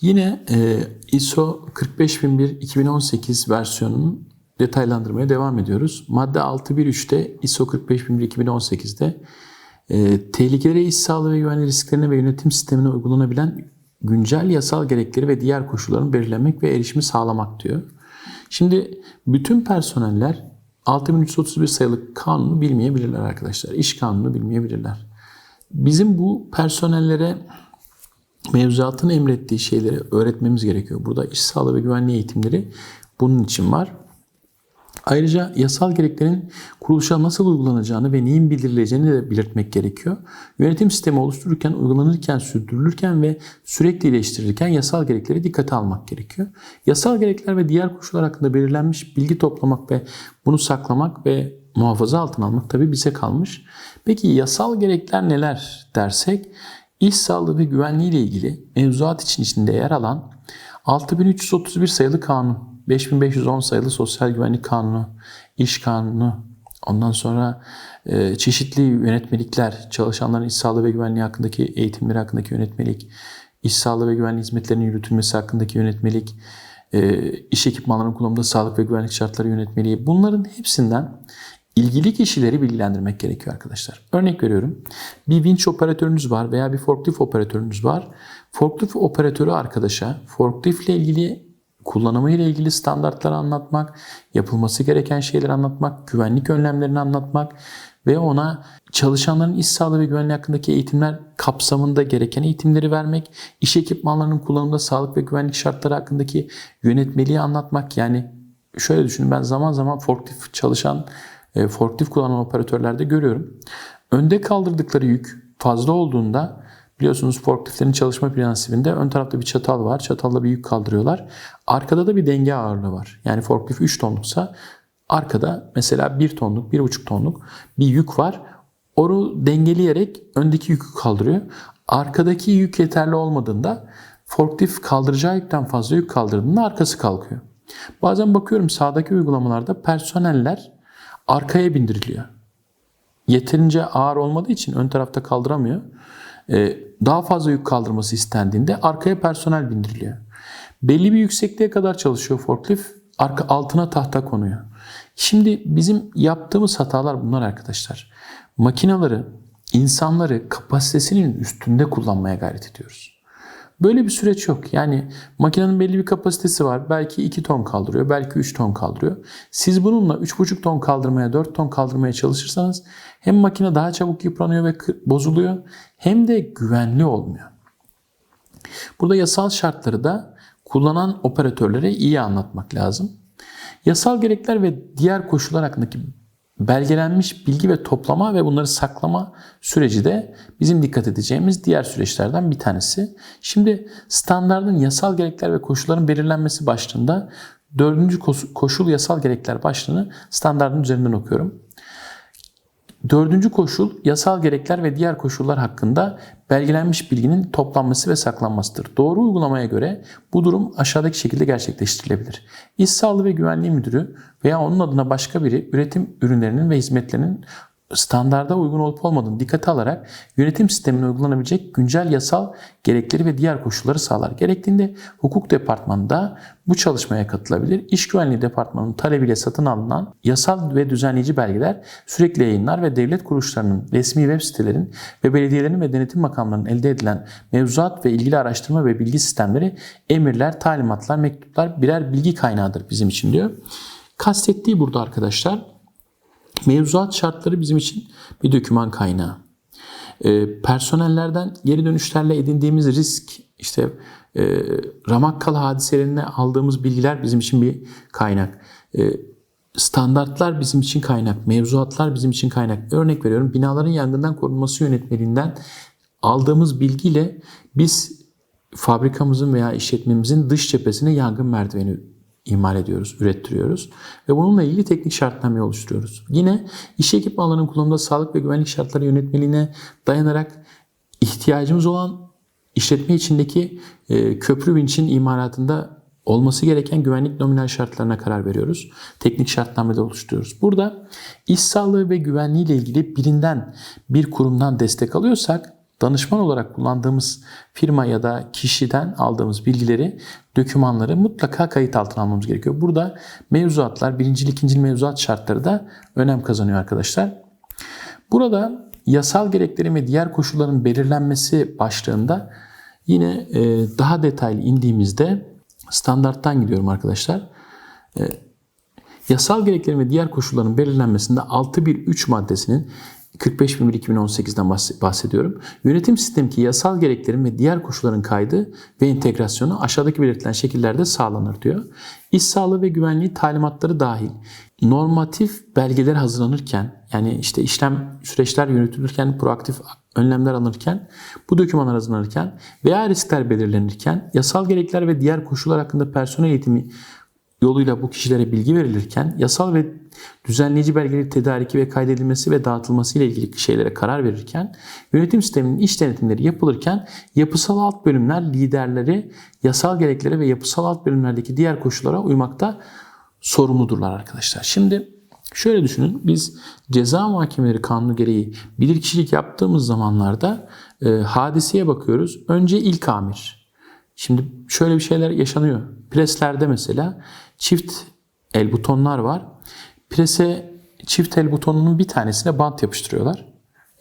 Yine e, ISO 45001-2018 versiyonunun detaylandırmaya devam ediyoruz. Madde 6.1.3'te ISO 45001-2018'de e, tehlikelere iş sağlığı ve güvenlik risklerine ve yönetim sistemine uygulanabilen güncel yasal gerekleri ve diğer koşulların belirlemek ve erişimi sağlamak diyor. Şimdi bütün personeller 6331 sayılı kanunu bilmeyebilirler arkadaşlar. İş kanunu bilmeyebilirler. Bizim bu personellere mevzuatın emrettiği şeyleri öğretmemiz gerekiyor. Burada iş sağlığı ve güvenliği eğitimleri bunun için var. Ayrıca yasal gereklerin kuruluşa nasıl uygulanacağını ve neyin bildirileceğini de belirtmek gerekiyor. Yönetim sistemi oluştururken, uygulanırken, sürdürülürken ve sürekli iyileştirilirken yasal gerekleri dikkate almak gerekiyor. Yasal gerekler ve diğer koşullar hakkında belirlenmiş bilgi toplamak ve bunu saklamak ve muhafaza altına almak tabii bize kalmış. Peki yasal gerekler neler dersek, iş sağlığı ve güvenliği ile ilgili mevzuat için içinde yer alan 6331 sayılı kanun, 5510 sayılı Sosyal Güvenlik Kanunu, İş Kanunu, ondan sonra e, çeşitli yönetmelikler, çalışanların iş sağlığı ve güvenliği hakkındaki eğitimleri hakkındaki yönetmelik, iş sağlığı ve güvenliği hizmetlerinin yürütülmesi hakkındaki yönetmelik, e, iş ekipmanlarının kullanımında sağlık ve güvenlik şartları yönetmeliği bunların hepsinden ilgili kişileri bilgilendirmek gerekiyor arkadaşlar. Örnek veriyorum. Bir vinç operatörünüz var veya bir forklift operatörünüz var. Forklift operatörü arkadaşa forklift ile ilgili kullanımı ile ilgili standartları anlatmak, yapılması gereken şeyleri anlatmak, güvenlik önlemlerini anlatmak ve ona çalışanların iş sağlığı ve güvenliği hakkındaki eğitimler kapsamında gereken eğitimleri vermek, iş ekipmanlarının kullanımında sağlık ve güvenlik şartları hakkındaki yönetmeliği anlatmak. Yani şöyle düşünün ben zaman zaman forklift çalışan, e, forklift kullanan operatörlerde görüyorum. Önde kaldırdıkları yük fazla olduğunda Biliyorsunuz forkliftlerin çalışma prensibinde ön tarafta bir çatal var. Çatalla bir yük kaldırıyorlar. Arkada da bir denge ağırlığı var. Yani forklift 3 tonluksa arkada mesela 1 tonluk, 1,5 tonluk bir yük var. Onu dengeleyerek öndeki yükü kaldırıyor. Arkadaki yük yeterli olmadığında forklift kaldıracağı yükten fazla yük kaldırdığında arkası kalkıyor. Bazen bakıyorum sağdaki uygulamalarda personeller arkaya bindiriliyor. Yeterince ağır olmadığı için ön tarafta kaldıramıyor. Ee, daha fazla yük kaldırması istendiğinde arkaya personel bindiriliyor. Belli bir yüksekliğe kadar çalışıyor forklift. Arka altına tahta konuyor. Şimdi bizim yaptığımız hatalar bunlar arkadaşlar. Makinaları, insanları kapasitesinin üstünde kullanmaya gayret ediyoruz. Böyle bir süreç yok. Yani makinenin belli bir kapasitesi var. Belki 2 ton kaldırıyor, belki 3 ton kaldırıyor. Siz bununla 3,5 ton kaldırmaya, 4 ton kaldırmaya çalışırsanız hem makine daha çabuk yıpranıyor ve bozuluyor hem de güvenli olmuyor. Burada yasal şartları da kullanan operatörlere iyi anlatmak lazım. Yasal gerekler ve diğer koşullar hakkındaki belgelenmiş bilgi ve toplama ve bunları saklama süreci de bizim dikkat edeceğimiz diğer süreçlerden bir tanesi. Şimdi standardın yasal gerekler ve koşulların belirlenmesi başlığında dördüncü koşul yasal gerekler başlığını standardın üzerinden okuyorum. Dördüncü koşul yasal gerekler ve diğer koşullar hakkında belgelenmiş bilginin toplanması ve saklanmasıdır. Doğru uygulamaya göre bu durum aşağıdaki şekilde gerçekleştirilebilir. İş Sağlığı ve Güvenliği Müdürü veya onun adına başka biri üretim ürünlerinin ve hizmetlerinin standarda uygun olup olmadığını dikkate alarak yönetim sistemine uygulanabilecek güncel yasal gerekleri ve diğer koşulları sağlar. Gerektiğinde hukuk departmanında bu çalışmaya katılabilir. İş güvenliği departmanının talebiyle satın alınan yasal ve düzenleyici belgeler sürekli yayınlar ve devlet kuruluşlarının, resmi web sitelerin ve belediyelerin ve denetim makamlarının elde edilen mevzuat ve ilgili araştırma ve bilgi sistemleri, emirler, talimatlar, mektuplar birer bilgi kaynağıdır bizim için diyor. Kastettiği burada arkadaşlar Mevzuat şartları bizim için bir doküman kaynağı. E, personellerden geri dönüşlerle edindiğimiz risk, işte e, Ramakkal hadiselerine aldığımız bilgiler bizim için bir kaynak. E, standartlar bizim için kaynak, mevzuatlar bizim için kaynak. Örnek veriyorum binaların yangından korunması yönetmeliğinden aldığımız bilgiyle biz fabrikamızın veya işletmemizin dış cephesine yangın merdiveni imal ediyoruz, ürettiriyoruz ve bununla ilgili teknik şartname oluşturuyoruz. Yine iş ekipmanlarının kullanımında sağlık ve güvenlik şartları yönetmeliğine dayanarak ihtiyacımız olan işletme içindeki e, köprü vinçin imalatında olması gereken güvenlik nominal şartlarına karar veriyoruz. Teknik şartnamede oluşturuyoruz. Burada iş sağlığı ve güvenliği ile ilgili birinden bir kurumdan destek alıyorsak danışman olarak kullandığımız firma ya da kişiden aldığımız bilgileri, dokümanları mutlaka kayıt altına almamız gerekiyor. Burada mevzuatlar, birincil, ikincil mevzuat şartları da önem kazanıyor arkadaşlar. Burada yasal gereklerin ve diğer koşulların belirlenmesi başlığında yine e, daha detaylı indiğimizde standarttan gidiyorum arkadaşlar. E, yasal gereklerin ve diğer koşulların belirlenmesinde 6.1.3 maddesinin 45.1.2018'den bahsediyorum. Yönetim sistemindeki yasal gereklerin ve diğer koşulların kaydı ve entegrasyonu aşağıdaki belirtilen şekillerde sağlanır diyor. İş sağlığı ve güvenliği talimatları dahil normatif belgeler hazırlanırken yani işte işlem süreçler yönetilirken proaktif önlemler alınırken bu dokümanlar hazırlanırken veya riskler belirlenirken yasal gerekler ve diğer koşullar hakkında personel eğitimi yoluyla bu kişilere bilgi verilirken yasal ve düzenleyici belgeleri tedariki ve kaydedilmesi ve dağıtılması ile ilgili şeylere karar verirken yönetim sisteminin iş denetimleri yapılırken yapısal alt bölümler liderleri yasal gereklere ve yapısal alt bölümlerdeki diğer koşullara uymakta sorumludurlar arkadaşlar. Şimdi şöyle düşünün biz ceza muhakemeleri kanunu gereği bilirkişilik yaptığımız zamanlarda e, hadiseye bakıyoruz. Önce ilk amir. Şimdi şöyle bir şeyler yaşanıyor. Preslerde mesela çift el butonlar var. Prese çift el butonunun bir tanesine bant yapıştırıyorlar.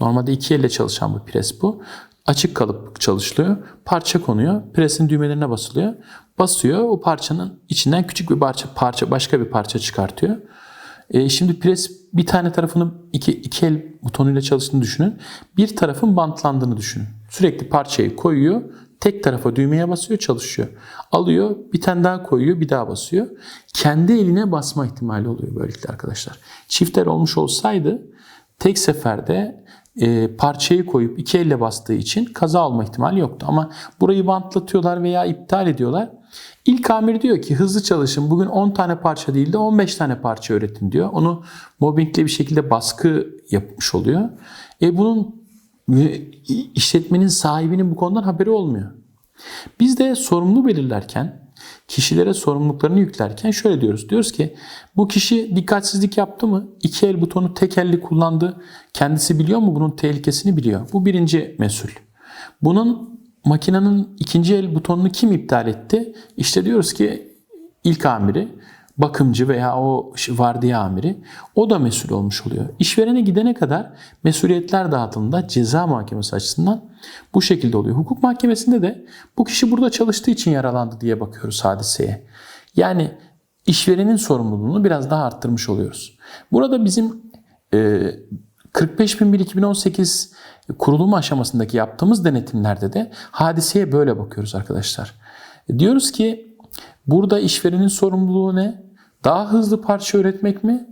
Normalde iki elle çalışan bu pres bu. Açık kalıp çalışılıyor. Parça konuyor. Presin düğmelerine basılıyor. Basıyor. O parçanın içinden küçük bir parça, parça başka bir parça çıkartıyor. E, şimdi pres bir tane tarafını iki, iki el butonuyla çalıştığını düşünün. Bir tarafın bantlandığını düşünün. Sürekli parçayı koyuyor. Tek tarafa düğmeye basıyor çalışıyor. Alıyor bir tane daha koyuyor bir daha basıyor. Kendi eline basma ihtimali oluyor böylelikle arkadaşlar. Çift el olmuş olsaydı tek seferde e, parçayı koyup iki elle bastığı için kaza olma ihtimali yoktu. Ama burayı bantlatıyorlar veya iptal ediyorlar. İlk amir diyor ki hızlı çalışın bugün 10 tane parça değil de 15 tane parça üretin diyor. Onu mobbingle bir şekilde baskı yapmış oluyor. E bunun işletmenin sahibinin bu konudan haberi olmuyor. Biz de sorumlu belirlerken kişilere sorumluluklarını yüklerken şöyle diyoruz. Diyoruz ki bu kişi dikkatsizlik yaptı mı? İki el butonu tek elli kullandı. Kendisi biliyor mu bunun tehlikesini biliyor. Bu birinci mesul. Bunun makinenin ikinci el butonunu kim iptal etti? İşte diyoruz ki ilk amiri bakımcı veya o vardiya amiri o da mesul olmuş oluyor. İşverene gidene kadar mesuliyetler dağıtımında ceza mahkemesi açısından bu şekilde oluyor. Hukuk mahkemesinde de bu kişi burada çalıştığı için yaralandı diye bakıyoruz hadiseye. Yani işverenin sorumluluğunu biraz daha arttırmış oluyoruz. Burada bizim e, 45.001-2018 kurulum aşamasındaki yaptığımız denetimlerde de hadiseye böyle bakıyoruz arkadaşlar. Diyoruz ki burada işverenin sorumluluğu ne? Daha hızlı parça üretmek mi?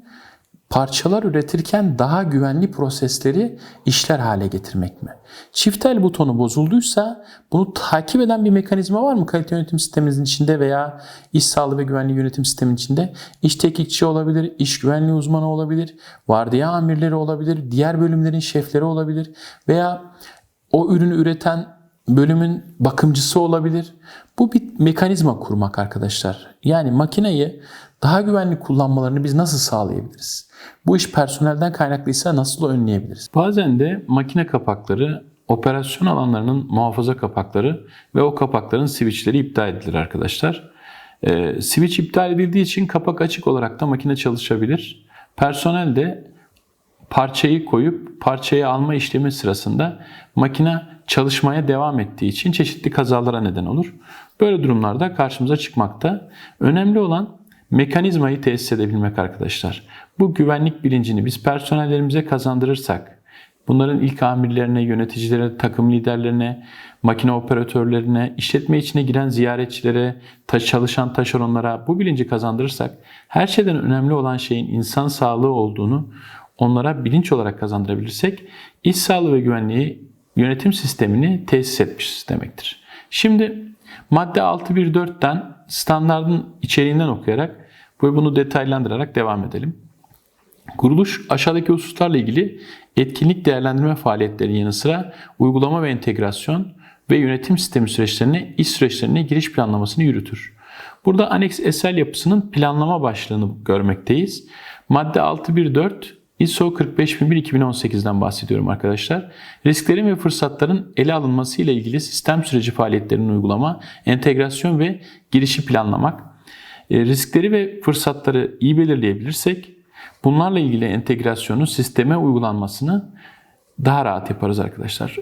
Parçalar üretirken daha güvenli prosesleri işler hale getirmek mi? Çiftel butonu bozulduysa bunu takip eden bir mekanizma var mı kalite yönetim sistemimizin içinde veya iş sağlığı ve güvenliği yönetim sisteminin içinde? İş teknikçi olabilir, iş güvenliği uzmanı olabilir, vardiya amirleri olabilir, diğer bölümlerin şefleri olabilir veya o ürünü üreten bölümün bakımcısı olabilir. Bu bir mekanizma kurmak arkadaşlar. Yani makineyi daha güvenli kullanmalarını biz nasıl sağlayabiliriz? Bu iş personelden kaynaklıysa nasıl önleyebiliriz? Bazen de makine kapakları operasyon alanlarının muhafaza kapakları ve o kapakların switchleri iptal edilir arkadaşlar. Ee, switch iptal edildiği için kapak açık olarak da makine çalışabilir. Personel de parçayı koyup parçayı alma işlemi sırasında makine çalışmaya devam ettiği için çeşitli kazalara neden olur. Böyle durumlarda karşımıza çıkmakta. Önemli olan mekanizmayı tesis edebilmek arkadaşlar. Bu güvenlik bilincini biz personellerimize kazandırırsak, bunların ilk amirlerine, yöneticilere, takım liderlerine, makine operatörlerine, işletme içine giren ziyaretçilere, çalışan taşeronlara bu bilinci kazandırırsak, her şeyden önemli olan şeyin insan sağlığı olduğunu onlara bilinç olarak kazandırabilirsek, iş sağlığı ve güvenliği yönetim sistemini tesis etmişiz demektir. Şimdi madde 6.1.4'ten standartın içeriğinden okuyarak ve bunu detaylandırarak devam edelim. Kuruluş aşağıdaki hususlarla ilgili etkinlik değerlendirme faaliyetlerinin yanı sıra uygulama ve entegrasyon ve yönetim sistemi süreçlerine, iş süreçlerine giriş planlamasını yürütür. Burada Annex SL yapısının planlama başlığını görmekteyiz. Madde 6.1.4 ISO 45001-2018'den bahsediyorum arkadaşlar. Risklerin ve fırsatların ele alınması ile ilgili sistem süreci faaliyetlerinin uygulama, entegrasyon ve girişi planlamak. E, riskleri ve fırsatları iyi belirleyebilirsek bunlarla ilgili entegrasyonu sisteme uygulanmasını daha rahat yaparız arkadaşlar.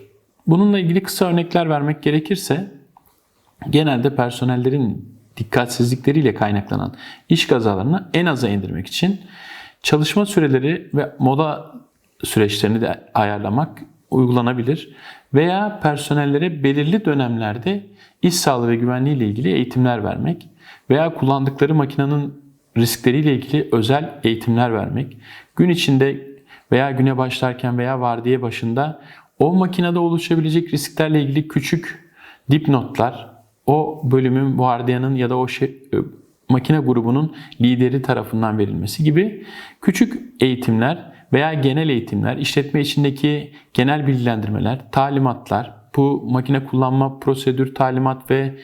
Bununla ilgili kısa örnekler vermek gerekirse genelde personellerin dikkatsizlikleriyle kaynaklanan iş kazalarını en aza indirmek için çalışma süreleri ve moda süreçlerini de ayarlamak uygulanabilir veya personellere belirli dönemlerde iş sağlığı ve güvenliği ile ilgili eğitimler vermek veya kullandıkları makinenin riskleriyle ilgili özel eğitimler vermek, gün içinde veya güne başlarken veya vardiya başında o makinede oluşabilecek risklerle ilgili küçük dipnotlar, o bölümün, vardiyanın ya da o şey, makine grubunun lideri tarafından verilmesi gibi küçük eğitimler veya genel eğitimler, işletme içindeki genel bilgilendirmeler, talimatlar, bu makine kullanma prosedür, talimat ve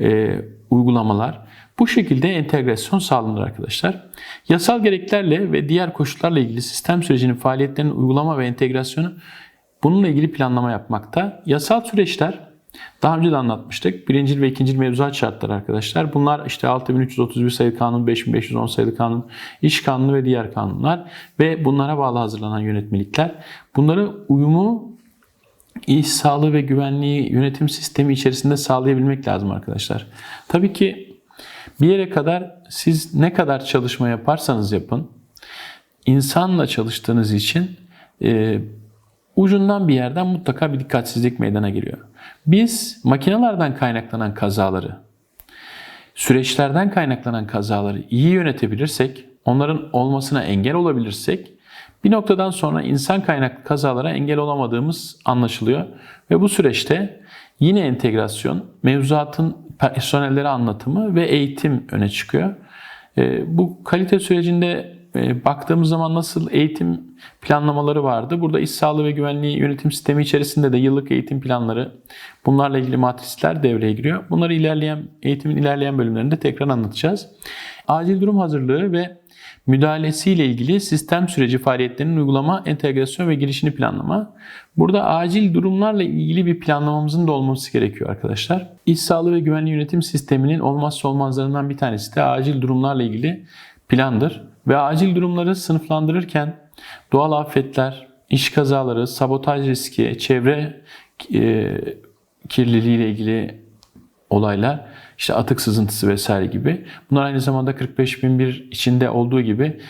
e, uygulamalar bu şekilde entegrasyon sağlanır arkadaşlar. Yasal gereklerle ve diğer koşullarla ilgili sistem sürecinin faaliyetlerinin uygulama ve entegrasyonu bununla ilgili planlama yapmakta. Yasal süreçler daha önce de anlatmıştık. Birincil ve ikincil mevzuat şartları arkadaşlar. Bunlar işte 6331 sayılı kanun, 5510 sayılı kanun, iş kanunu ve diğer kanunlar ve bunlara bağlı hazırlanan yönetmelikler. Bunları uyumu iş sağlığı ve güvenliği yönetim sistemi içerisinde sağlayabilmek lazım arkadaşlar. Tabii ki bir yere kadar siz ne kadar çalışma yaparsanız yapın, insanla çalıştığınız için e, ucundan bir yerden mutlaka bir dikkatsizlik meydana geliyor. Biz makinelerden kaynaklanan kazaları, süreçlerden kaynaklanan kazaları iyi yönetebilirsek, onların olmasına engel olabilirsek, bir noktadan sonra insan kaynaklı kazalara engel olamadığımız anlaşılıyor. Ve bu süreçte yine entegrasyon, mevzuatın personellere anlatımı ve eğitim öne çıkıyor. Bu kalite sürecinde e, baktığımız zaman nasıl eğitim planlamaları vardı. Burada iş sağlığı ve güvenliği yönetim sistemi içerisinde de yıllık eğitim planları, bunlarla ilgili matrisler devreye giriyor. Bunları ilerleyen eğitimin ilerleyen bölümlerinde tekrar anlatacağız. Acil durum hazırlığı ve müdahalesiyle ilgili sistem süreci faaliyetlerinin uygulama, entegrasyon ve girişini planlama. Burada acil durumlarla ilgili bir planlamamızın da olması gerekiyor arkadaşlar. İş sağlığı ve güvenliği yönetim sisteminin olmazsa olmazlarından bir tanesi de acil durumlarla ilgili plandır. Ve acil durumları sınıflandırırken doğal afetler, iş kazaları, sabotaj riski, çevre e, kirliliği ile ilgili olaylar, işte atık sızıntısı vesaire gibi. Bunlar aynı zamanda 45001 içinde olduğu gibi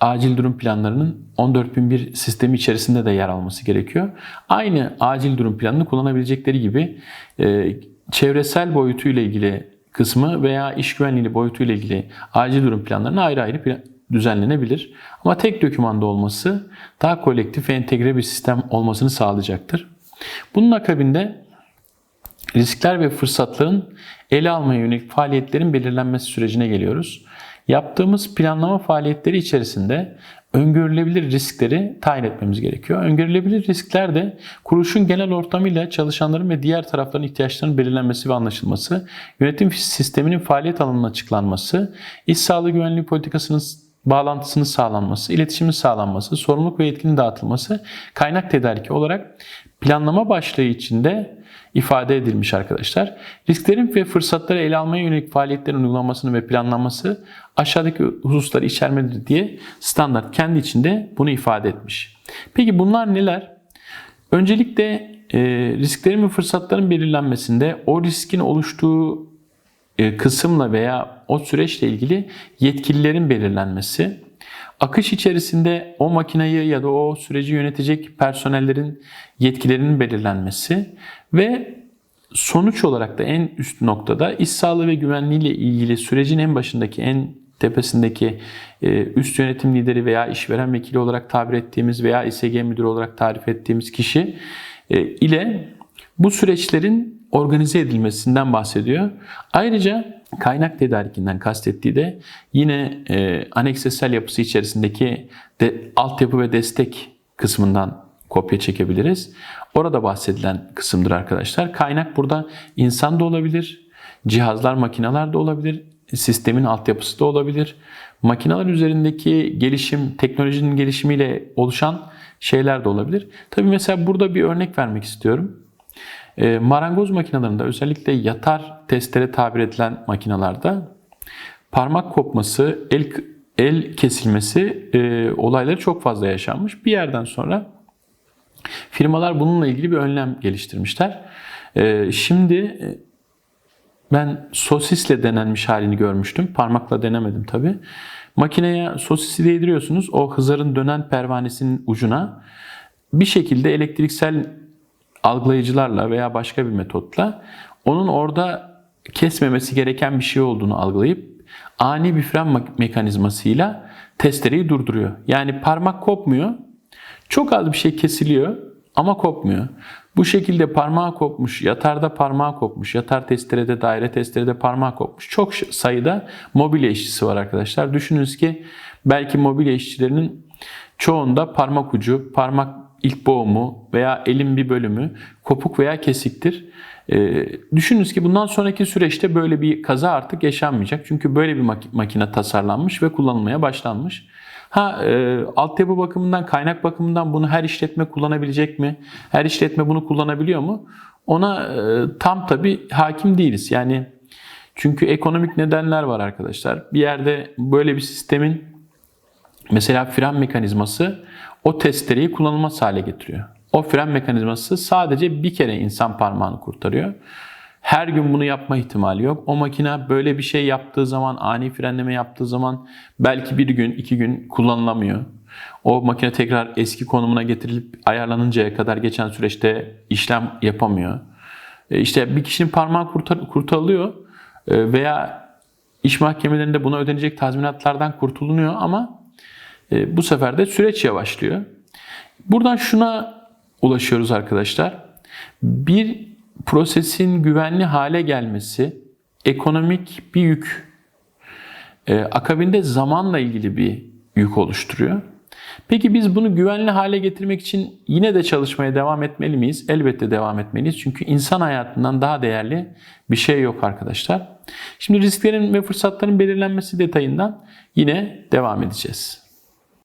acil durum planlarının 14001 sistemi içerisinde de yer alması gerekiyor. Aynı acil durum planını kullanabilecekleri gibi e, çevresel boyutuyla ilgili kısmı veya iş güvenliği boyutuyla ilgili acil durum planlarını ayrı ayrı plan düzenlenebilir. Ama tek dokümanda olması daha kolektif ve entegre bir sistem olmasını sağlayacaktır. Bunun akabinde riskler ve fırsatların ele almaya yönelik faaliyetlerin belirlenmesi sürecine geliyoruz. Yaptığımız planlama faaliyetleri içerisinde öngörülebilir riskleri tayin etmemiz gerekiyor. Öngörülebilir riskler de kuruluşun genel ortamıyla çalışanların ve diğer tarafların ihtiyaçlarının belirlenmesi ve anlaşılması, yönetim sisteminin faaliyet alanının açıklanması, iş sağlığı güvenliği politikasının bağlantısının sağlanması, iletişimin sağlanması, sorumluluk ve yetkinin dağıtılması kaynak tedariki olarak planlama başlığı içinde ifade edilmiş arkadaşlar. Risklerin ve fırsatları ele almaya yönelik faaliyetlerin uygulanmasını ve planlanması aşağıdaki hususları içermelidir diye standart kendi içinde bunu ifade etmiş. Peki bunlar neler? Öncelikle e, risklerin ve fırsatların belirlenmesinde o riskin oluştuğu kısımla veya o süreçle ilgili yetkililerin belirlenmesi, akış içerisinde o makinayı ya da o süreci yönetecek personellerin yetkilerinin belirlenmesi ve sonuç olarak da en üst noktada iş sağlığı ve güvenliği ile ilgili sürecin en başındaki en tepesindeki e, üst yönetim lideri veya işveren vekili olarak tabir ettiğimiz veya İSG müdürü olarak tarif ettiğimiz kişi e, ile bu süreçlerin organize edilmesinden bahsediyor. Ayrıca kaynak tedarikinden kastettiği de yine e, aneksesel yapısı içerisindeki de, altyapı ve destek kısmından kopya çekebiliriz. Orada bahsedilen kısımdır arkadaşlar. Kaynak burada insan da olabilir, cihazlar, makineler de olabilir, sistemin altyapısı da olabilir. Makineler üzerindeki gelişim, teknolojinin gelişimiyle oluşan şeyler de olabilir. Tabii mesela burada bir örnek vermek istiyorum. E, marangoz makinelerinde özellikle yatar testere tabir edilen makinalarda parmak kopması, el el kesilmesi e, olayları çok fazla yaşanmış. Bir yerden sonra firmalar bununla ilgili bir önlem geliştirmişler. E, şimdi ben sosisle denenmiş halini görmüştüm. Parmakla denemedim tabi. Makineye sosisi değdiriyorsunuz. O hızarın dönen pervanesinin ucuna bir şekilde elektriksel algılayıcılarla veya başka bir metotla onun orada kesmemesi gereken bir şey olduğunu algılayıp ani bir fren mek- mekanizmasıyla testereyi durduruyor. Yani parmak kopmuyor. Çok az bir şey kesiliyor ama kopmuyor. Bu şekilde parmağı kopmuş, yatarda parmağı kopmuş, yatar testerede, daire testerede parmağı kopmuş. Çok sayıda mobilya işçisi var arkadaşlar. Düşününüz ki belki mobilya işçilerinin çoğunda parmak ucu, parmak ilk boğumu veya elin bir bölümü kopuk veya kesiktir. Ee, düşününüz ki bundan sonraki süreçte böyle bir kaza artık yaşanmayacak. Çünkü böyle bir mak- makine tasarlanmış ve kullanılmaya başlanmış. Ha e, altyapı bakımından, kaynak bakımından bunu her işletme kullanabilecek mi? Her işletme bunu kullanabiliyor mu? Ona e, tam tabi hakim değiliz. Yani çünkü ekonomik nedenler var arkadaşlar. Bir yerde böyle bir sistemin mesela fren mekanizması o testereyi kullanılmaz hale getiriyor. O fren mekanizması sadece bir kere insan parmağını kurtarıyor. Her gün bunu yapma ihtimali yok. O makine böyle bir şey yaptığı zaman, ani frenleme yaptığı zaman belki bir gün, iki gün kullanılamıyor. O makine tekrar eski konumuna getirilip ayarlanıncaya kadar geçen süreçte işlem yapamıyor. E, İşte bir kişinin parmağı kurtar, kurtarılıyor e, veya iş mahkemelerinde buna ödenecek tazminatlardan kurtulunuyor ama e, bu sefer de süreç yavaşlıyor. Buradan şuna ulaşıyoruz arkadaşlar. Bir prosesin güvenli hale gelmesi ekonomik bir yük. E, akabinde zamanla ilgili bir yük oluşturuyor. Peki biz bunu güvenli hale getirmek için yine de çalışmaya devam etmeli miyiz? Elbette devam etmeliyiz. Çünkü insan hayatından daha değerli bir şey yok arkadaşlar. Şimdi risklerin ve fırsatların belirlenmesi detayından yine devam edeceğiz.